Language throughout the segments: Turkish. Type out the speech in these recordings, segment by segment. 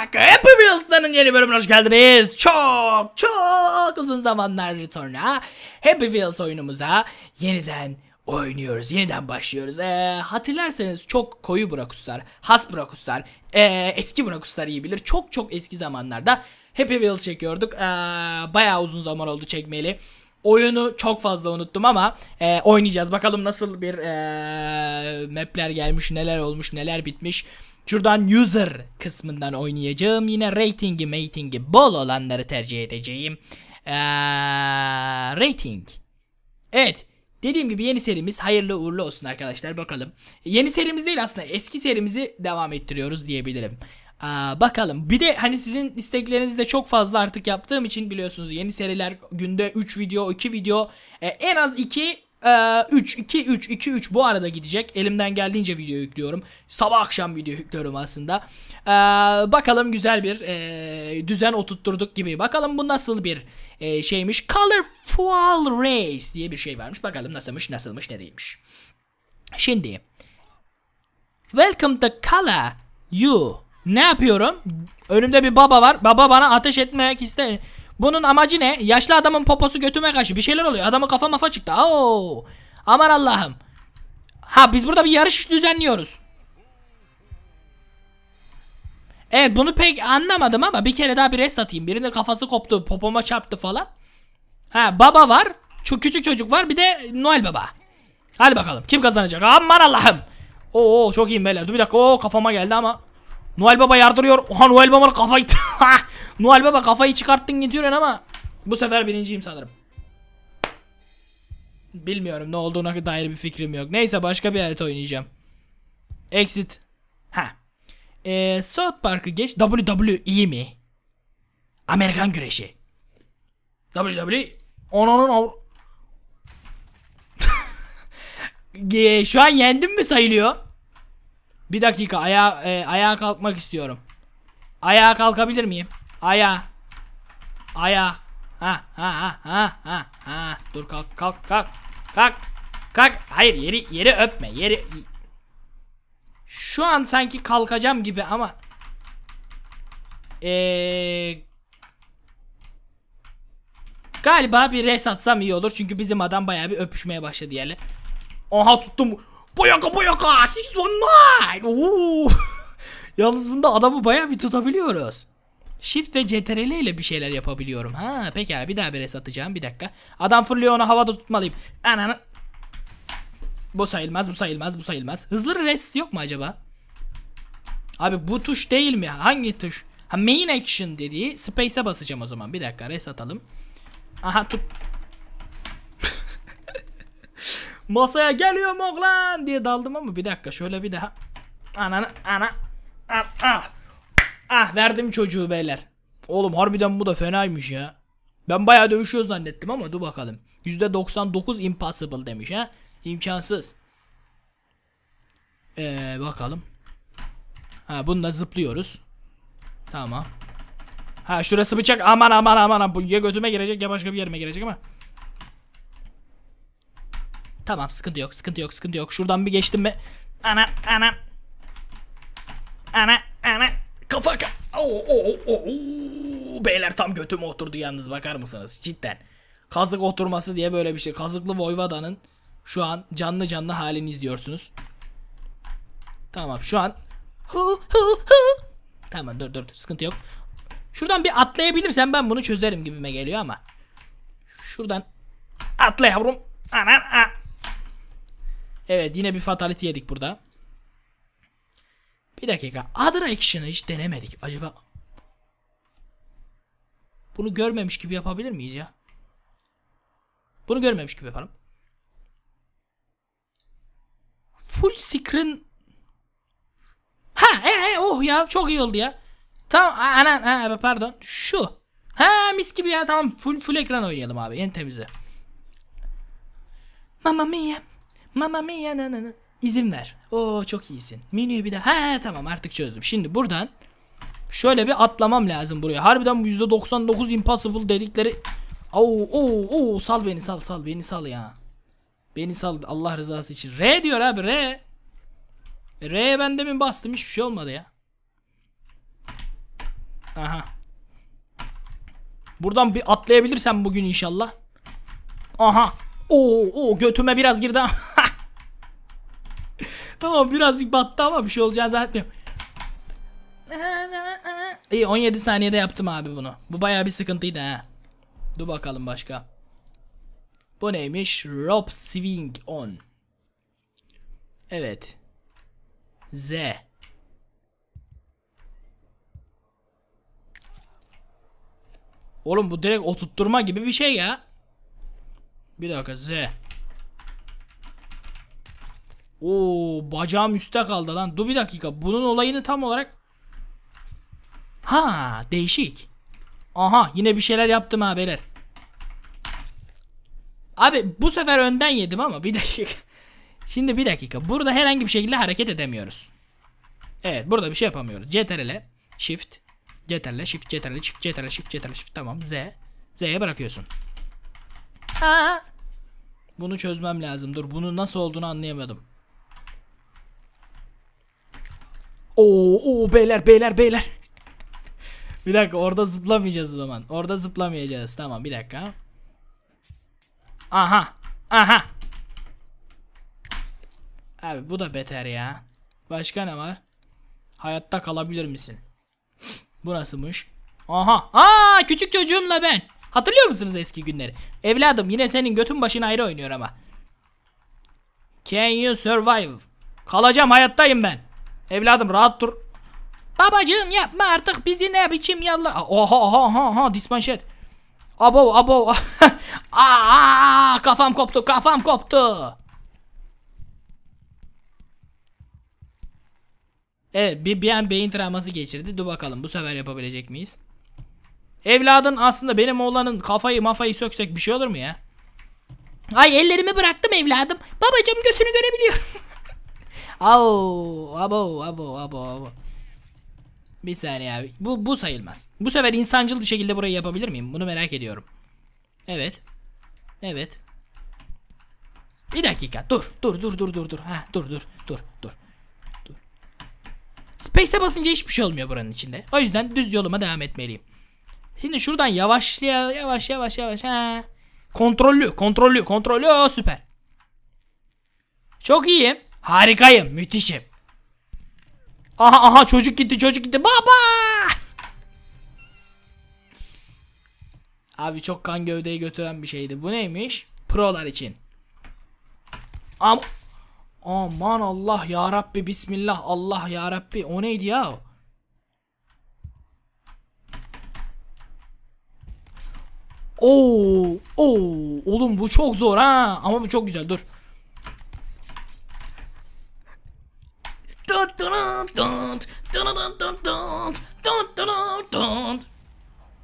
Park Happy yeni bölümüne hoş geldiniz. Çok çok uzun zamanlar sonra Happy Wheels oyunumuza yeniden oynuyoruz. Yeniden başlıyoruz. Ee, hatırlarsanız çok koyu Brakuslar, has Brakuslar, ee, eski Brakuslar iyi bilir. Çok çok eski zamanlarda Happy Wheels çekiyorduk. Ee, bayağı uzun zaman oldu çekmeli. Oyunu çok fazla unuttum ama e, oynayacağız. Bakalım nasıl bir e, mapler gelmiş, neler olmuş, neler bitmiş. Şuradan user kısmından oynayacağım. Yine ratingi, matingi bol olanları tercih edeceğim. Ee, rating. Evet. Dediğim gibi yeni serimiz hayırlı uğurlu olsun arkadaşlar bakalım. Yeni serimiz değil aslında eski serimizi devam ettiriyoruz diyebilirim. Aa, bakalım. Bir de hani sizin isteklerinizi de çok fazla artık yaptığım için biliyorsunuz yeni seriler günde 3 video 2 video e, en az 2 3 2 3 2 3 bu arada gidecek. Elimden geldiğince video yüklüyorum. Sabah akşam video yüklüyorum aslında. Ee, bakalım güzel bir e, düzen oturtturduk gibi. Bakalım bu nasıl bir e, şeymiş. Colorful Race diye bir şey varmış. Bakalım nasılmış, nasılmış, ne değilmiş. Şimdi Welcome to Color You. Ne yapıyorum? Önümde bir baba var. Baba bana ateş etmek ister. Bunun amacı ne? Yaşlı adamın poposu götüme kaçtı. Bir şeyler oluyor. Adamın kafa mafa çıktı. Oo! Aman Allah'ım. Ha biz burada bir yarış düzenliyoruz. Evet bunu pek anlamadım ama bir kere daha bir rest atayım. Birinin kafası koptu, popoma çarptı falan. Ha baba var, şu küçük çocuk var, bir de Noel Baba. Hadi bakalım kim kazanacak? Aman Allah'ım. Oo çok iyiyim beyler. Dur bir dakika. Oo kafama geldi ama Noel Baba yardırıyor. Oha Noel Baba'nın kafayı... Noel Baba kafayı çıkarttın getiriyorsun ama bu sefer birinciyim sanırım. Bilmiyorum ne olduğuna dair bir fikrim yok. Neyse başka bir harita oynayacağım. Exit. Ha. Ee, South Park'ı geç. WWE mi? Amerikan güreşi. WWE. Onanın av... Şu an yendim mi sayılıyor? Bir dakika ayağa e, ayağa kalkmak istiyorum. Ayağa kalkabilir miyim? Ayağa. Ayağa. Ha ha ha ha ha. Dur kalk kalk kalk. Kalk. Kalk. Hayır yeri yeri öpme. Yeri Şu an sanki kalkacağım gibi ama ee, Galiba bir res atsam iyi olur çünkü bizim adam bayağı bir öpüşmeye başladı yerle. Aha tuttum. Boyaka boyaka. Six one nine. Oo. Yalnız bunda adamı bayağı bir tutabiliyoruz. Shift ve CTRL ile bir şeyler yapabiliyorum. Ha pekala bir daha bir res atacağım. Bir dakika. Adam fırlıyor onu havada tutmalıyım. Ananı. Bu sayılmaz bu sayılmaz bu sayılmaz. Hızlı res yok mu acaba? Abi bu tuş değil mi? Hangi tuş? Ha main action dediği space'e basacağım o zaman. Bir dakika res atalım. Aha tut. Masaya geliyorum oğlan diye daldım ama bir dakika şöyle bir daha. Ananı ana. Ah, ah. ah verdim çocuğu beyler. Oğlum harbiden bu da fenaymış ya. Ben bayağı dövüşüyor zannettim ama dur bakalım. %99 impossible demiş ha. İmkansız. Ee, bakalım. Ha bunda zıplıyoruz. Tamam. Ha şurası bıçak aman aman aman bu ya götüme girecek ya başka bir yerime girecek ama. Tamam sıkıntı yok sıkıntı yok sıkıntı yok. Şuradan bir geçtim mi? Ana ana. Ana ana. Kafa ka Oo, oo, oo. Beyler tam götüme oturdu yalnız bakar mısınız? Cidden. Kazık oturması diye böyle bir şey. Kazıklı Voivada'nın şu an canlı canlı halini izliyorsunuz. Tamam şu an. Tamam dur dur sıkıntı yok. Şuradan bir atlayabilirsem ben bunu çözerim gibime geliyor ama. Şuradan atla yavrum. Anan a. Evet yine bir fatality yedik burada. Bir dakika. Other action'ı hiç denemedik. Acaba bunu görmemiş gibi yapabilir miyiz ya? Bunu görmemiş gibi yapalım. Full screen Ha e, e oh ya çok iyi oldu ya. Tamam ana ha, pardon. Şu. Ha mis gibi ya tamam full full ekran oynayalım abi en temizi. Mamma mia. Mamma mia na na na. İzin ver. Oo çok iyisin. Menüyü bir de. Ha tamam artık çözdüm. Şimdi buradan şöyle bir atlamam lazım buraya. Harbiden bu %99 impossible dedikleri. Oo oo oo sal beni sal sal beni sal ya. Beni sal Allah rızası için. R diyor abi R. R'ye ben demin bastım hiçbir şey olmadı ya. Aha. Buradan bir atlayabilirsem bugün inşallah. Aha. Oo, oo götüme biraz girdi. Ama. tamam birazcık battı ama bir şey olacağını zannetmiyorum. İyi 17 saniyede yaptım abi bunu. Bu bayağı bir sıkıntıydı ha. Dur bakalım başka. Bu neymiş? Rob Swing on. Evet. Z. Oğlum bu direkt oturtturma gibi bir şey ya. Bir dakika Z. Oo bacağım üstte kaldı lan. Dur bir dakika. Bunun olayını tam olarak Ha değişik. Aha yine bir şeyler yaptım ha beyler. Abi bu sefer önden yedim ama bir dakika. Şimdi bir dakika. Burada herhangi bir şekilde hareket edemiyoruz. Evet burada bir şey yapamıyoruz. CTRL Shift CTRL Shift CTRL Shift CTRL Shift CTRL Shift tamam Z Z'ye bırakıyorsun. Aa. Bunu çözmem lazım. Dur bunu nasıl olduğunu anlayamadım. Oo, oo beyler beyler beyler. bir dakika orada zıplamayacağız o zaman. Orada zıplamayacağız. Tamam bir dakika. Aha. Aha. Abi bu da beter ya. Başka ne var? Hayatta kalabilir misin? Bu nasılmış? Aha. Aa küçük çocuğumla ben. Hatırlıyor musunuz eski günleri? Evladım yine senin götün başın ayrı oynuyor ama. Can you survive? Kalacağım hayattayım ben. Evladım rahat dur. Babacığım yapma artık bizi ne biçim yallah. Oha oha oha oha dismanşet. Abo abo. Aa, kafam koptu kafam koptu. Evet bir, bir an beyin travması geçirdi. Dur bakalım bu sefer yapabilecek miyiz? Evladın aslında benim oğlanın kafayı mafayı söksek bir şey olur mu ya? Ay ellerimi bıraktım evladım. Babacım götünü görebiliyorum. Au, abo, abo, abo, abo. Bir saniye abi. Bu, bu sayılmaz. Bu sefer insancıl bir şekilde burayı yapabilir miyim? Bunu merak ediyorum. Evet. Evet. Bir dakika. Dur. Dur dur dur dur dur. Ha dur dur dur dur. Dur. Space'e basınca hiçbir şey olmuyor buranın içinde. O yüzden düz yoluma devam etmeliyim. Şimdi şuradan yavaşlaya yavaş yavaş yavaş ha. Kontrollü, kontrollü, kontrollü. Oo, süper. Çok iyiyim. Harikayım, müthişim. Aha aha çocuk gitti, çocuk gitti. Baba! Abi çok kan gövdeyi götüren bir şeydi. Bu neymiş? Prolar için. Am Aman Allah ya Rabbi bismillah Allah ya Rabbi o neydi ya? Oo, oo, oğlum bu çok zor ha ama bu çok güzel dur.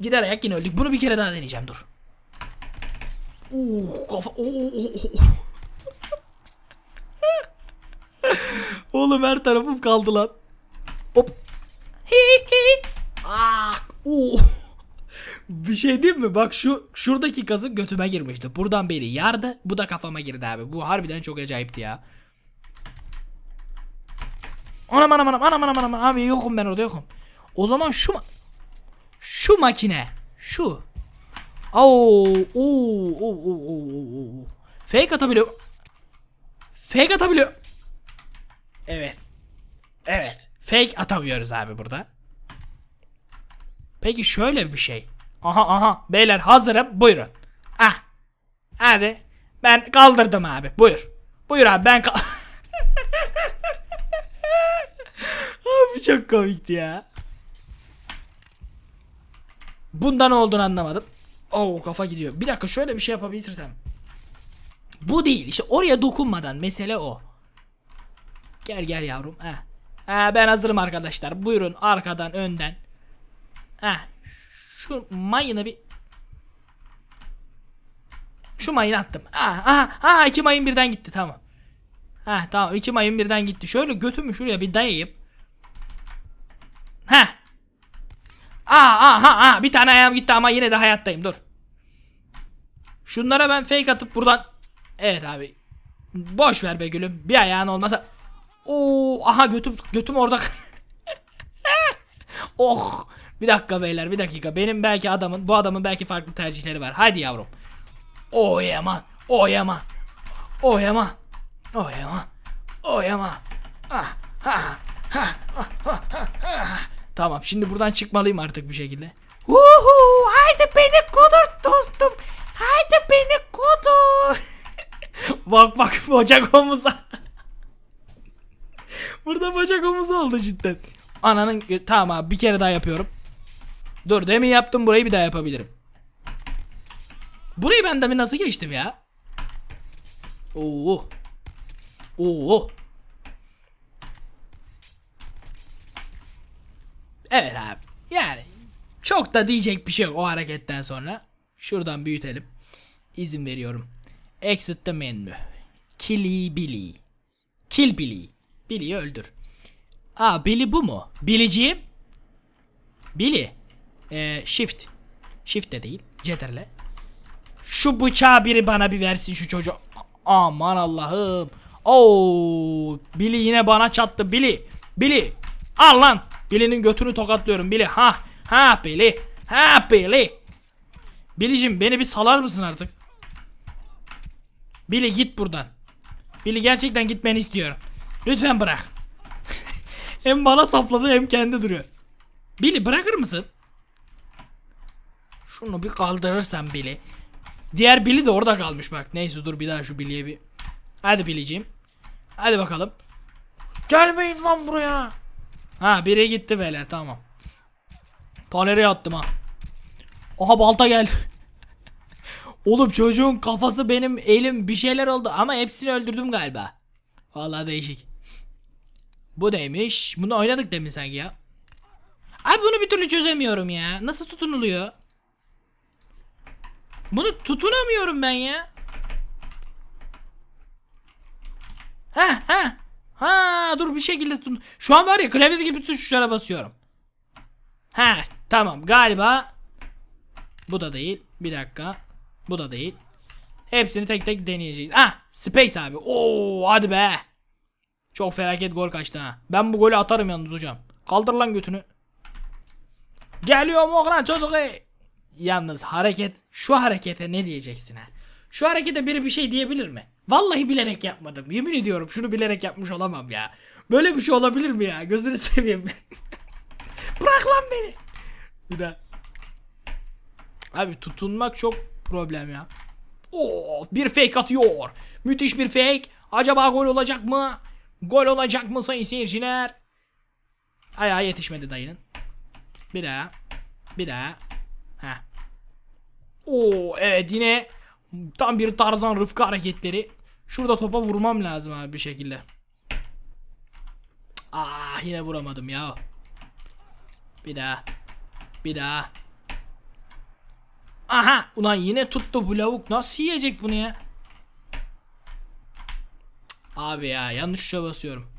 Gider ayak yine öldük. Bunu bir kere daha deneyeceğim dur. Oo, kafa. Oo, oo, oo. Oğlum her tarafım kaldı lan. Hop. Ah. Oo. Bir şey diyeyim mi? Bak şu şuradaki kazık götüme girmişti. Buradan beri yardı. Bu da kafama girdi abi. Bu harbiden çok acayipti ya. Anam anam anam anam anam anam abi yokum ben orada yokum. O zaman şu ma- şu makine şu. Oo oo oo oo oo. Fake atabiliyor. Fake atabiliyor. Evet. Evet. Fake atamıyoruz abi burada. Peki şöyle bir şey. Aha aha beyler hazırım buyurun. Ah. Hadi. Ben kaldırdım abi buyur. Buyur abi ben kal Abi çok komikti ya. Bundan olduğunu anlamadım. Oo kafa gidiyor. Bir dakika şöyle bir şey yapabilirsem. Bu değil işte oraya dokunmadan mesele o. Gel gel yavrum. Heh. Ha, ben hazırım arkadaşlar. Buyurun arkadan önden. Heh. Şu mayını bir Şu mayını attım. Ah, ah, ah iki mayın birden gitti tamam. Ha tamam iki mayın birden gitti. Şöyle götümü şuraya bir dayayıp. Ha. Aa, aa, ha, ha. Bir tane ayağım gitti ama yine de hayattayım. Dur. Şunlara ben fake atıp buradan. Evet abi. Boş ver be gülüm. Bir ayağın olmasa. Oo, aha götüm götüm orada. oh. Bir dakika beyler bir dakika. Benim belki adamın bu adamın belki farklı tercihleri var. Haydi yavrum. Oyama. Oyama. Oyama. Oyama. Oyama. Ah, ah, ah, ah, ah, ah. Tamam şimdi buradan çıkmalıyım artık bir şekilde. Uhu, haydi beni kudur dostum. Haydi beni kudur. bak bak bacak omuza. Burada bacak omuzu oldu cidden. Ananın tamam abi bir kere daha yapıyorum. Dur demin yaptım burayı bir daha yapabilirim. Burayı ben demin nasıl geçtim ya? Oo. Oo. Evet abi. Yani çok da diyecek bir şey yok o hareketten sonra. Şuradan büyütelim. İzin veriyorum. Exit the menu. Killy Billy. Kill Billy. Billy'yi öldür. Aa Billy bu mu? Billy'ciğim. Billy. Ee, shift. Shift de değil. Ctrl. Şu bıçağı biri bana bir versin şu çocuğu. Aman Allah'ım. Oo, Billy yine bana çattı. Billy. Billy. Al lan. Billy'nin götünü tokatlıyorum. Billy. Ha. Ha Billy. Ha Billy. Billy'cim beni bir salar mısın artık? Billy git buradan. Billy gerçekten gitmeni istiyorum. Lütfen bırak. hem bana sapladı hem kendi duruyor. Billy bırakır mısın? Şunu bir kaldırırsan Billy. Diğer Billy de orada kalmış bak. Neyse dur bir daha şu Billy'ye bir. Hadi Billy'ciğim. Hadi bakalım. Gelmeyin lan buraya. Ha biri gitti beyler tamam. Ta nereye attım ha. Oha balta geldi. Oğlum çocuğun kafası benim elim bir şeyler oldu ama hepsini öldürdüm galiba. Vallahi değişik. Bu neymiş? Bunu oynadık demin sanki ya. Abi bunu bir türlü çözemiyorum ya. Nasıl tutunuluyor? Bunu tutunamıyorum ben ya. Ha ha. Ha dur bir şekilde tutun. Şu an var ya klavyedeki bütün tuşlara basıyorum. Ha tamam galiba bu da değil. Bir dakika. Bu da değil. Hepsini tek tek deneyeceğiz. Ah space abi. Oo hadi be. Çok felaket gol kaçtı ha. Ben bu golü atarım yalnız hocam. Kaldır lan götünü. Geliyor mu lan çocuk Yalnız hareket şu harekete ne diyeceksin ha? Şu harekete biri bir şey diyebilir mi? Vallahi bilerek yapmadım. Yemin ediyorum şunu bilerek yapmış olamam ya. Böyle bir şey olabilir mi ya? Gözünü seveyim. Bırak lan beni. Bir daha. Abi tutunmak çok problem ya. Of bir fake atıyor. Müthiş bir fake. Acaba gol olacak mı? Gol olacak mı sayın seyirciler? Ayağı yetişmedi dayının. Bir daha. Bir daha. Heh. Oo evet yine tam bir Tarzan Rıfkı hareketleri. Şurada topa vurmam lazım abi bir şekilde. Ah yine vuramadım ya. Bir daha. Bir daha. Aha ulan yine tuttu bu lavuk. Nasıl yiyecek bunu ya? Abi ya yanlış tuşa basıyorum.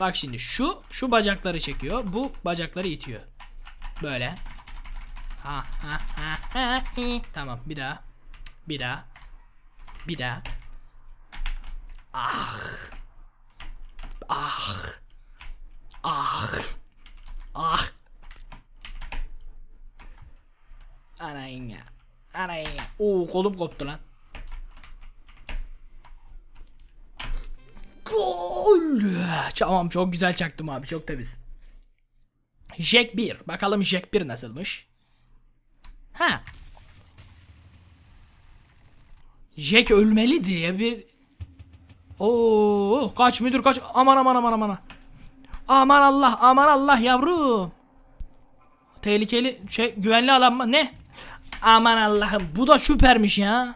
Bak şimdi şu şu bacakları çekiyor. Bu bacakları itiyor. Böyle. Ha ha ha ha. Tamam bir daha. Bir daha. Bir daha. Ah. Ah. Ah. Ah. Anayın ya. Anayın ya. Oo kolum koptu lan. Gol. Tamam çok güzel çaktım abi çok temiz. Jack 1. Bakalım Jack 1 nasılmış. Ha. Jack ölmeli diye bir Oo kaç müdür kaç aman aman aman aman aman. Allah aman Allah yavrum. Tehlikeli şey güvenli alan mı? Ne? Aman Allah'ım bu da süpermiş ya.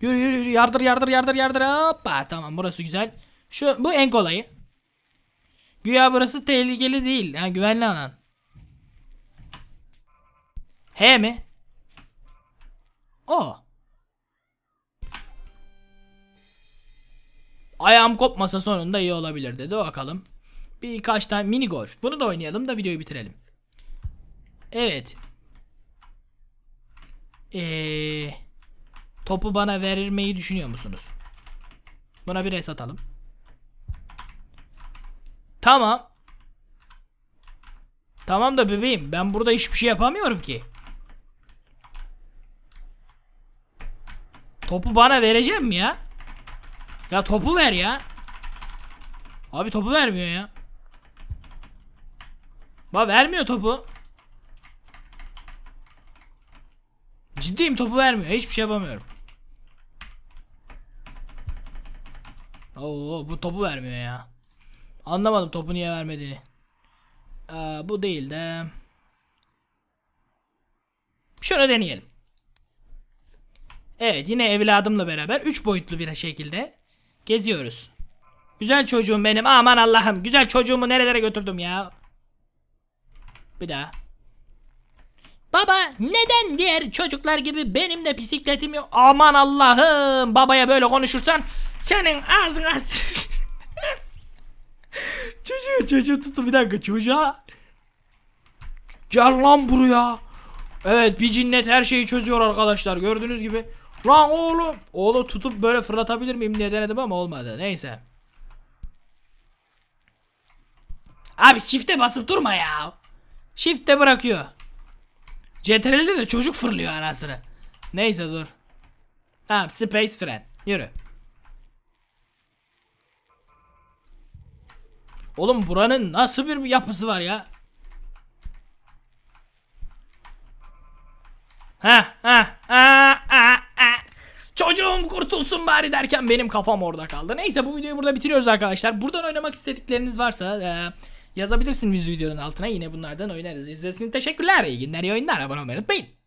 Yürü yürü yürü yardır yardır yardır yardır. Hoppa tamam burası güzel. Şu bu en kolayı. Güya burası tehlikeli değil yani güvenli alan. He mi? O Ayağım kopmasa sonunda iyi olabilir dedi bakalım. Birkaç tane mini golf. Bunu da oynayalım da videoyu bitirelim. Evet. Ee, topu bana verirmeyi düşünüyor musunuz? Buna bir res atalım. Tamam. Tamam da bebeğim ben burada hiçbir şey yapamıyorum ki. Topu bana vereceğim mi ya? Ya topu ver ya. Abi topu vermiyor ya. Ba vermiyor topu. Ciddiyim topu vermiyor. Hiçbir şey yapamıyorum. Oo bu topu vermiyor ya. Anlamadım topu niye vermediğini. Aa, bu değil de. Şöyle deneyelim. Evet yine evladımla beraber 3 boyutlu bir şekilde geziyoruz. Güzel çocuğum benim aman Allah'ım. Güzel çocuğumu nerelere götürdüm ya. Bir daha. Baba neden diğer çocuklar gibi benim de bisikletim yok? Aman Allah'ım babaya böyle konuşursan senin ağzına Çocuğu çocuğu tutun bir dakika çocuğa Gel lan buraya Evet bir cinnet her şeyi çözüyor arkadaşlar gördüğünüz gibi Lan oğlum. Oğlum tutup böyle fırlatabilir miyim diye denedim ama olmadı. Neyse. Abi shift'e basıp durma ya. Shift'te bırakıyor. CTRL'de de çocuk fırlıyor anasını. Neyse dur. Tamam space friend. Yürü. Oğlum buranın nasıl bir yapısı var ya? Ha ha ha ha. Çocuğum kurtulsun bari derken benim kafam orada kaldı. Neyse bu videoyu burada bitiriyoruz arkadaşlar. Buradan oynamak istedikleriniz varsa e, yazabilirsiniz videonun altına. Yine bunlardan oynarız. İzlediğiniz teşekkürler. İyi günler, iyi oyunlar. Abone olmayı unutmayın.